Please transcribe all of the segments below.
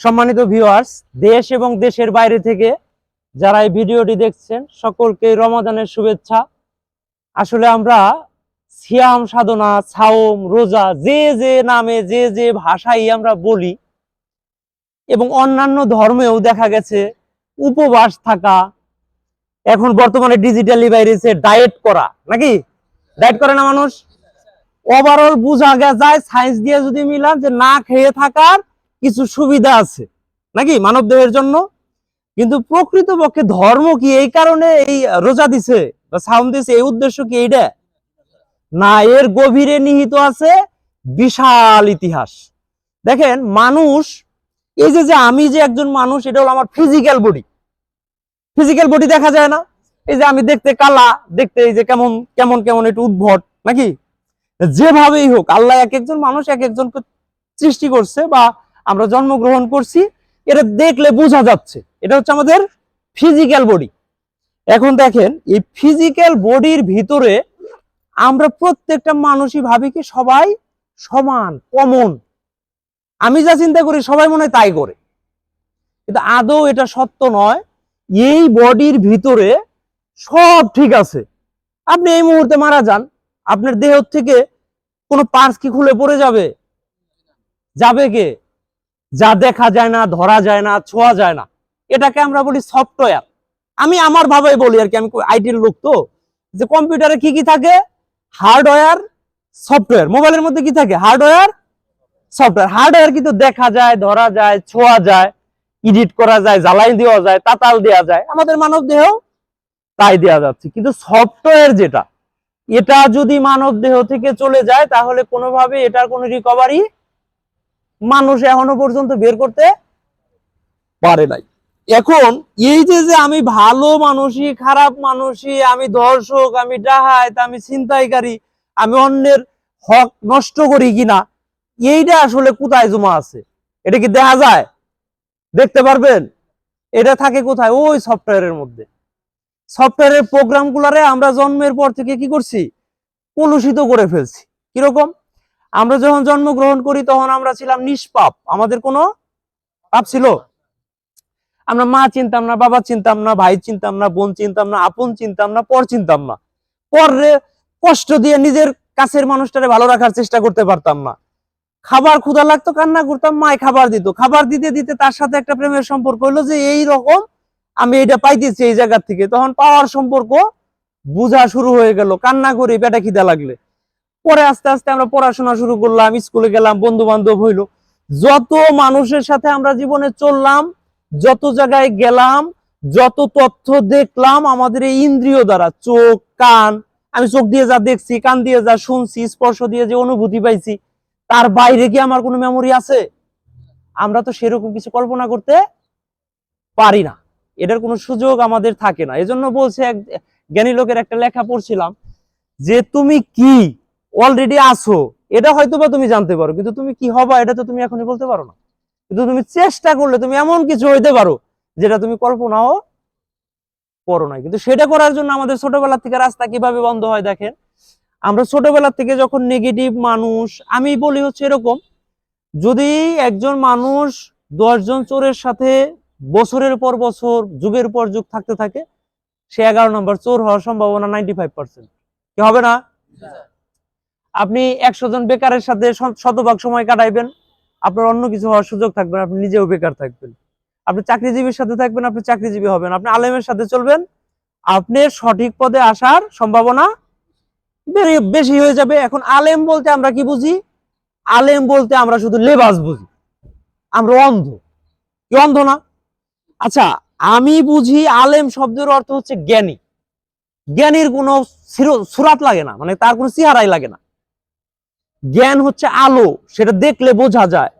সম্মানিত ভিউয়ার্স দেশ এবং দেশের বাইরে থেকে যারা এই ভিডিওটি দেখছেন, সকলকে রমাদানের শুভেচ্ছা। আসলে আমরা সিয়াম, সাধনা ছাওম রোজা, যে যে নামে, যে যে ভাষাই আমরা বলি এবং অন্যান্য ধর্মেও দেখা গেছে উপবাস থাকা, এখন বর্তমানে ডিজিটালি বাইরেছে ডায়েট করা, নাকি? ডায়েট করে না মানুষ? ওভারঅল বোঝা যায় সায়েন্স দিয়ে যদি মিলাম যে না খেয়ে থাকার কিছু সুবিধা আছে, নাকি মানব দেহের জন্য? কিন্তু প্রকৃতপক্ষে ধর্ম কি এই কারণে এই রোজা দিছে বা সাউন্ড দিছে, এই উদ্দেশ্য কি এইটা? না, এর গভীরে নিহিত আছে বিশাল ইতিহাস। দেখেন, মানুষ, এই যে যে আমি যে একজন মানুষ, এটা হলো আমার ফিজিক্যাল বডি ফিজিক্যাল বডি দেখা যায় না? এই যে আমি দেখতে কালা, দেখতে এই যে কেমন কেমন কেমন একটু উদ্ভট, নাকি? যেভাবেই হোক, আল্লাহ এক একজন মানুষ এক একজনকে সৃষ্টি করছে বা আমরা জন্মগ্রহণ করছি, এটা দেখলে বোঝা যাচ্ছে। এটা হচ্ছে আমাদের ফিজিক্যাল বডি এখন দেখেন, এই ফিজিক্যাল বডির ভিতরে আমরা প্রত্যেকটা মানুষই ভাবি কি সবাই সমান কমন আমি যা চিন্তা করি সবাই মনে তাই করে। কিন্তু আদৌ এটা সত্য নয়, এই বডির ভিতরে সব ঠিক আছে। আপনি এই মুহূর্তে মারা যান, আপনার দেহ থেকে কোনো পার্স কি খুলে পড়ে যাবে? যাবে কে? যা দেখা যায় না, ধরা যায় না, ছোঁয়া যায় না। এটাকে আমরা বলি সফটওয়্যার আমি আমার ভাবে বলি আর কি, আমি আইটির লোক তো, যে কম্পিউটারে কি কি থাকে? হার্ডওয়্যার সফটওয়্যার মোবাইলের মধ্যে কি থাকে? হার্ডওয়্যার সফটওয়্যার হার্ডওয়্যার কিন্তু দেখা যায়, ধরা যায়, ছোঁয়া যায় এডিট করা যায়, জ্বালাই দেওয়া যায়, তাতাল দেওয়া যায়। আমাদের মানব দেহ তাই দেওয়া যাচ্ছে। কিন্তু সফটওয়্যার যেটা, এটা যদি মানব দেহ থেকে চলে যায়, তাহলে কোনোভাবে এটার কোনো রিকভারি মানুষ এখনও পর্যন্ত বের করতে পারে নাই। এখন এই যে আমি ভালো মানুষই, খারাপ মানুষই, আমি দর্শক, আমি ডাহাত আমি ছিনতাইকারী, আমি অন্যের হক নষ্ট করি কিনা, এইটা আসলে কোথায় জমা আছে? এটা কি দেখা যায়? দেখতে পারবেন? এটা থাকে কোথায়? ওই সফটওয়্যারের মধ্যে। সফটওয়্যারের প্রোগ্রামগুলারে আমরা জন্মের পর থেকে কি করছি? কলুষিত করে ফেলছি। কীরকম? আমরা যখন জন্মগ্রহণ করি, তখন আমরা ছিলাম নিষ্পাপ। আমাদের কোনো পাপ ছিল? আমরা মা চিনতাম না, বাবা চিনতাম না, ভাই চিনতাম না, বোন চিনতাম না, আপন চিনতাম না, পর চিনতাম না। পরে কষ্ট দিয়ে নিজের কাছের মানুষটারে ভালো রাখার চেষ্টা করতে পারতাম না। খাবার ক্ষুধা লাগতো, কান্না করতাম, মায় খাবার দিত। খাবার দিতে দিতে তার সাথে একটা প্রেমের সম্পর্ক হলো যে, এই রকম আমি এটা পাইতেছি এই জায়গা থেকে। তখন পাওয়ার সম্পর্ক বোঝা শুরু হয়ে গেল। কান্না করি পেটা খিদা লাগলে। পরে আস্তে আস্তে আমরা পড়াশোনা শুরু করলাম, স্কুলে গেলাম বন্ধু বান্ধব হইল। যত মানুষের সাথে আমরা জীবনে চললাম, যত জায়গায় গেলাম, যত তথ্য দেখলাম, আমাদের এই ইন্দ্রিয় দ্বারা, চোখ, কান, আমি চোখ দিয়ে যা দেখছি, কান দিয়ে যা শুনছি, স্পর্শ দিয়ে যে অনুভূতি পাইছি, তার বাইরে কি আমার কোনো মেমোরি আছে? আমরা তো সেরকম কিছু কল্পনা করতে পারি না। এটার কোনো সুযোগ আমাদের থাকে না। এজন্য বলছে এক জ্ঞানী লোকের একটা লেখা পড়ছিলাম যে, তুমি কি? অলরেডি আছো, এটা হয়তো বা তুমি জানতে পারো, কিন্তু তুমি কি হবা এটা তো তুমি এখনই বলতে পারো না। কিন্তু তুমি চেষ্টা করলে তুমি এমন কিছু হইতে পারো, যেটা তুমি কল্পনাও করো না কিন্তু সেটা করার জন্য আমাদের ছোটবেলা থেকে রাস্তা কীভাবে বন্ধ হয় দেখেন। আমরা ছোটবেলা থেকে যখন নেগেটিভ মানুষ, আমি বলি হচ্ছে এরকম, যদি একজন মানুষ দশজন চোরের সাথে বছরের পর বছর, যুগের পর যুগ থাকতে থাকে, সে এগারো নম্বর চোর হওয়ার সম্ভাবনা নাইনটি ফাইভ পার্সেন্ট কি হবে না। আপনি একশো জন বেকারের সাথে শতভাগ সময় কাটাইবেন। আপনার অন্য কিছু হওয়ার সুযোগ থাকবে আপনি নিজেও বেকার থাকবেন। আপনি চাকরিজীবীর সাথে থাকবেন, আপনি চাকরিজীবী হবেন। আপনি আলেমের সাথে চলবেন, আপনি সঠিক পদে আসার সম্ভাবনা বেশি হয়ে যাবে। এখন আলেম বলতে আমরা কি বুঝি? আলেম বলতে আমরা শুধু লেবাস বুঝি। আমরা অন্ধ। কি অন্ধ না? আচ্ছা আমি বুঝি আলেম শব্দের অর্থ হচ্ছে জ্ঞানী। জ্ঞানীর কোনো সিরো- সুরাত লাগে না মানে তার কোনো চেহারাই লাগে না। জ্ঞান হচ্ছে আলো, সেটা দেখলে বোঝা যায়।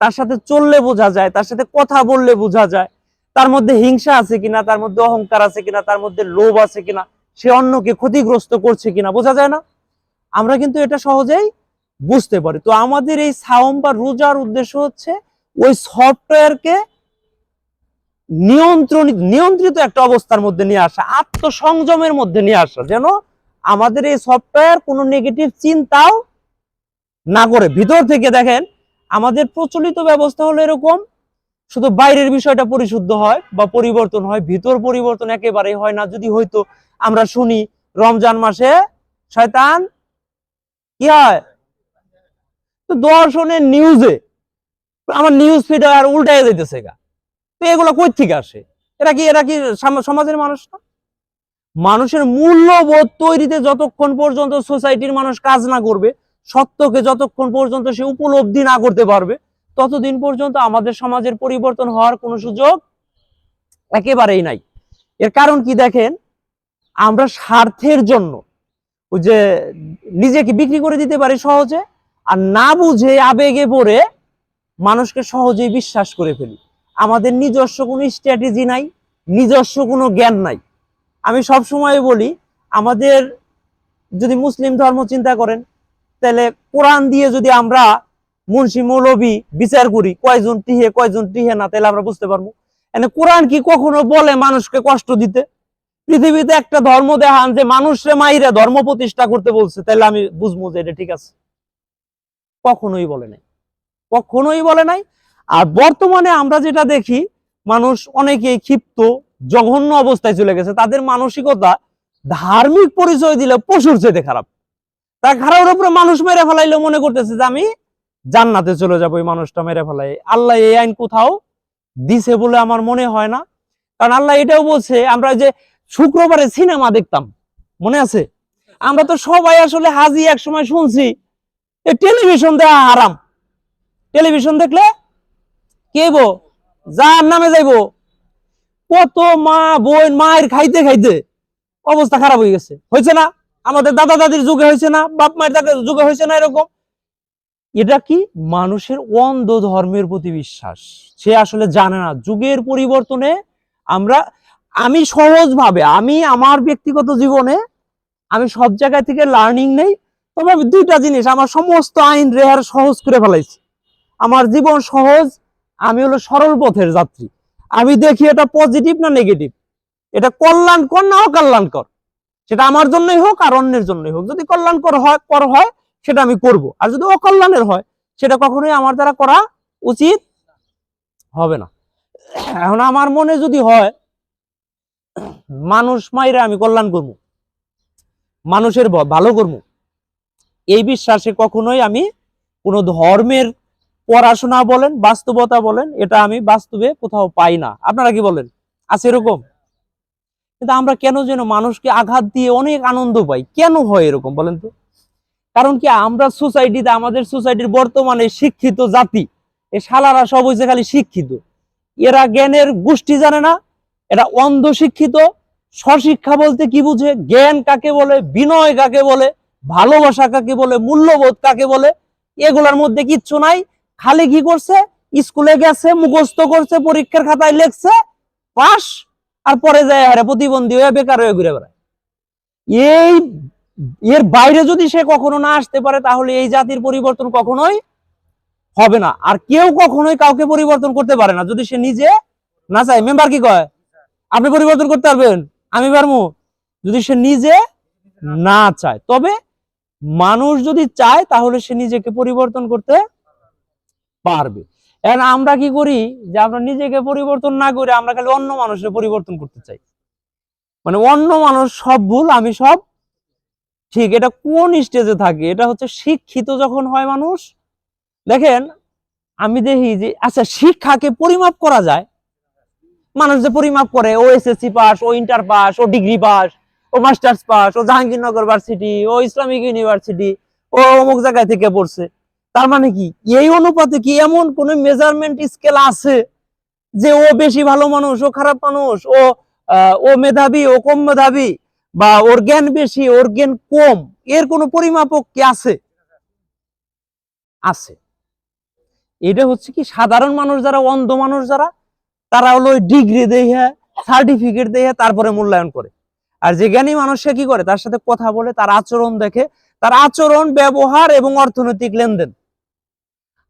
তার সাথে চললে বোঝা যায়, তার সাথে কথা বললে বোঝা যায়। তার মধ্যে হিংসা আছে কিনা, তার মধ্যে অহংকার আছে কিনা, তার মধ্যে লোভ আছে কিনা, সে অন্যকে ক্ষতিগ্রস্ত করছে কিনা, বোঝা যায় না? আমরা কিন্তু এটা সহজেই বুঝতে পারি। তো আমাদের এই সাওম বা রোজার উদ্দেশ্য হচ্ছে ওই সফটওয়্যারকে নিয়ন্ত্রণ, নিয়ন্ত্রিত একটা অবস্থার মধ্যে নিয়ে আসা, আত্মসংযমের মধ্যে নিয়ে আসা। যেন আমাদের এই সফটওয়্যার কোনো নেগেটিভ চিন্তাও না করে। ভিতর থেকে দেখেন, আমাদের প্রচলিত ব্যবস্থা হলো এরকম, শুধু বাইরের বিষয়টা পরিশুদ্ধ হয় বা পরিবর্তন হয়, ভিতর পরিবর্তন একেবারেই হয় না। যদি হয়তো আমরা শুনি, রমজান মাসে শয়তান কি হয়? দর্শনের নিউজে আমার নিউজ ফিড আর উল্টাই যাইতেছে গা। তো এগুলো কই থেকে আসে? এরা কি এরা কি সাম- সমাজের মানুষ না? মানুষের মূল্যবোধ তৈরিতে যতক্ষণ পর্যন্ত সোসাইটির মানুষ কাজ না করবে সত্যকে যতক্ষণ পর্যন্ত সে উপলব্ধি না করতে পারবে, ততদিন পর্যন্ত আমাদের সমাজের পরিবর্তন হওয়ার কোনো সুযোগ একেবারেই নাই। এর কারণ কি দেখেন? আমরা স্বার্থের জন্য ওই যে নিজেকে বিক্রি করে দিতে পারি সহজে আর না বুঝে আবেগে পড়ে মানুষকে সহজেই বিশ্বাস করে ফেলি। আমাদের নিজস্ব কোনো স্ট্র্যাটেজি নাই, নিজস্ব কোনো জ্ঞান নাই। আমি সব সময় বলি, আমাদের যদি মুসলিম ধর্ম চিন্তা করেন তাহলে কোরআন দিয়ে যদি আমরা মুন্সি মৌলবী বিচার করি, কয়জন টিহে কয়জন টিহে না, তাহলে আমরা বুঝতে পারব। এনে কোরআন কি কখনো বলে মানুষকে কষ্ট দিতে? পৃথিবীতে একটা ধর্ম দেখান যে মানুষরে মাইরে ধর্ম প্রতিষ্ঠা করতে বলছে, তাহলে আমি বুঝব যে এটা ঠিক আছে। কখনোই বলে নাই। কখনোই বলে নাই। আর বর্তমানে আমরা যেটা দেখি, মানুষ অনেকেই ক্ষিপ্ত, জঘন্য অবস্থায় চলে গেছে। তাদের মানসিকতা ধার্মিক পরিচয় দিলে পশুর চেয়ে খারাপ। তার খারাপের উপরে মানুষ মেরে ফেলাইলে মনে করতেছে যে আমি জান্নাতে চলে যাব, এই মানুষটা মেরে ফেলাই। আল্লাহ এই আইন কোথাও দিছে বলে আমার মনে হয় না। কারণ আল্লাহ এটাও বলছে, আমরা যে শুক্রবারে সিনেমা দেখতাম, মনে আছে? আমরা তো সবাই আসলে হাজি এক সময় শুনছি টেলিভিশন দেওয়া হারাম। টেলিভিশন দেখলে কে বো যার নামে যাইবো? কত মা বোন মায়ের খাইতে খাইতে অবস্থা খারাপ হয়ে গেছে। হয়েছে না? আমাদের দাদা দাদির যুগে হয়েছে না, বাপ মায়ের যুগে হয়েছে না এরকম। এটা কি? মানুষের অন্ধ ধর্মের প্রতি বিশ্বাস। সে আসলে জানে না। যুগের পরিবর্তনে আমরা, আমি সহজভাবে, আমি আমার ব্যক্তিগত জীবনে, আমি সব জায়গা থেকে লার্নিং নেই, তবে দুইটা জিনিস, আমার সমস্ত আইন রেহার সহজ করে ফেলাইছি। আমার জীবন সহজ, আমি হলো সরল পথের যাত্রী। আমি দেখি এটা পজিটিভ না নেগেটিভ এটা কল্যাণকর না অকল্যাণকর? সেটা আমার জন্যই হোক আর অন্যের জন্যই হোক। যদি কল্যাণকর হয়, কর হয়, সেটা আমি করব। আর যদি অকল্যাণের হয়, সেটা কখনোই আমার দ্বারা করা উচিত হবে না। এখন আমার মনে যদি হয়, মানুষ মাইরে আমি কল্যাণ করব, মানুষের ভালো করব, এই বিশ্বাসে কখনোই আমি কোনো ধর্মের পড়াশোনা বলেন, বাস্তবতা বলেন, এটা আমি বাস্তবে কোথাও পাই না। আপনারা কি বলেন? আছে এরকম? কিন্তু আমরা কেন যেন মানুষকে আঘাত দিয়ে অনেক আনন্দ পাই? কেন হয় এরকম বলেন তো? কারণ কি, আমরা সোসাইটিতে, আমাদের সোসাইটির বর্তমানে শিক্ষিত জাতি, এ শালারা সব হয়েছে খালি শিক্ষিত। এরা জ্ঞানের গোষ্ঠী জানে না, এরা অন্ধ শিক্ষিত স্বশিক্ষা বলতে কি বুঝে? জ্ঞান কাকে বলে? বিনয় কাকে বলে? ভালোবাসা কাকে বলে? মূল্যবোধ কাকে বলে? এগুলার মধ্যে কিচ্ছু নাই। খালি কি করছে? স্কুলে গেছে, মুখস্থ করছে, পরীক্ষার খাতায় লেখছে পাস আর পরে যায় হারে প্রতিবন্ধী হয়ে বেকার হয়ে ঘুরে বেড়ায়। এই, এর বাইরে যদি সে কখনো না আসতে পারে, তাহলে এই জাতির পরিবর্তন কখনোই হবে না। আর কেউ কখনোই কাউকে পরিবর্তন করতে পারে না। যদি সে নিজে না চায়, মেম্বার কি কয়? আপনি পরিবর্তন করতে পারবেন? আমি পারব। যদি সে নিজে না চায়, তবে মানুষ যদি চায়, তাহলে সে নিজেকে পরিবর্তন করতে পারবে। এখন আমরা কি করি যে আমরা নিজেকে পরিবর্তন না করে আমরা খালি অন্য মানুষের পরিবর্তন করতে চাই। মানে অন্য মানুষ সব ভুল, আমি সব ঠিক। এটা কোন স্টেজে থাকে? এটা হচ্ছে শিক্ষিত যখন হয় মানুষ, দেখেন আমি দেখি যে আচ্ছা শিক্ষাকে পরিমাপ করা যায়। মানুষ যে পরিমাপ করে, ও এসএসসি পাস ও ইন্টার পাস ও ডিগ্রি পাস ও মাস্টার্স পাস ও জাহাঙ্গীরনগর ভার্সিটি ও ইসলামিক ইউনিভার্সিটি ও অমুক জায়গায় থেকে পড়ছে। তার মানে কি? এই অনুপাতে কি এমন কোন মেজারমেন্ট স্কেল আছে যে ও বেশি ভালো মানুষ, ও খারাপ মানুষ, ও ও মেধাবী, ও কম মেধাবী, বা ওর জ্ঞান বেশি, ওর জ্ঞান কম, এর কোনো পরিমাপক কি আছে? আছে। এটা হচ্ছে কি সাধারণ মানুষ যারা, অন্ধ মানুষ যারা, তারা হলো ডিগ্রি দেখে সার্টিফিকেট দেখে তারপরে মূল্যায়ন করে। আর যে জ্ঞানী মানুষ কি করে? তার সাথে কথা বলে, তার আচরণ দেখে, তার আচরণ, ব্যবহার এবং অর্থনৈতিক লেনদেন।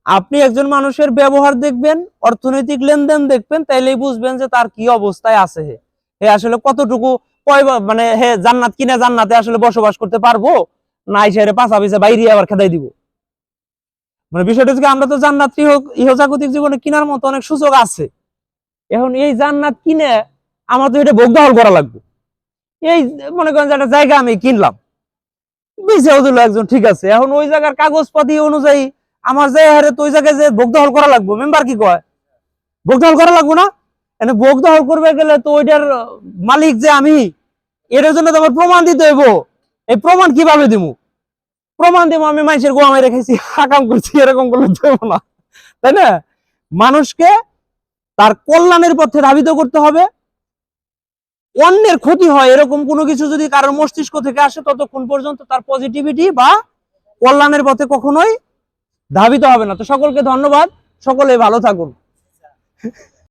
আপনি একজন মানুষের ব্যবহার দেখবেন, অর্থনৈতিক লেনদেন দেখবেন, তাইলেই বুঝবেন যে তার কি অবস্থায় আছে হে। হে আসলে কতটুকু মানে হে জান্নাত কিনা জান্নাতে আসলে বসবাস করতে পারব? না এসে পাশা পিছা বাইরে আবার খেদাই দিব। মানে বিষয়টা হচ্ছে আমরা তো জান্নাত ইহ- ইহজাগতিক জীবনে কেনার মতো অনেক সুযোগ আছে। এখন এই জান্নাত কিনে আমার তো এটা ভোগ দখল করা লাগবে। এই মনে করেন যে একটা জায়গা আমি কিনলাম। বেঁচেও দিল একজন ঠিক আছে। এখন ওই জায়গার কাগজপাতি অনুযায়ী আমার যে হারে তো ওই জায়গায় যে ভোগ দখল করা লাগবো মেম্বার কি কয়? ভোগ দখল করা লাগবো না? এনে ভোগ দখল করবে গেলে তো ওইটার মালিক যে আমি, এর জন্য তো আমার প্রমাণ দিতে হইব। এই প্রমাণ কীভাবে দিব প্রমাণ দিব আমি মানুষের গোয়া মেরে রেখেছি, হাকাম করছি, এরকম করলে দেব না। তাই না? মানুষকে তার কল্যাণের পথে ধাবিত করতে হবে। অন্যের ক্ষতি হয়, এরকম কোনো কিছু যদি কারোর মস্তিষ্ক থেকে আসে, ততক্ষণ পর্যন্ত তার পজিটিভিটি বা কল্যাণের পথে কখনোই ধাবিত হবে না। তো সকলকে ধন্যবাদ। সকলে ভালো থাকুন।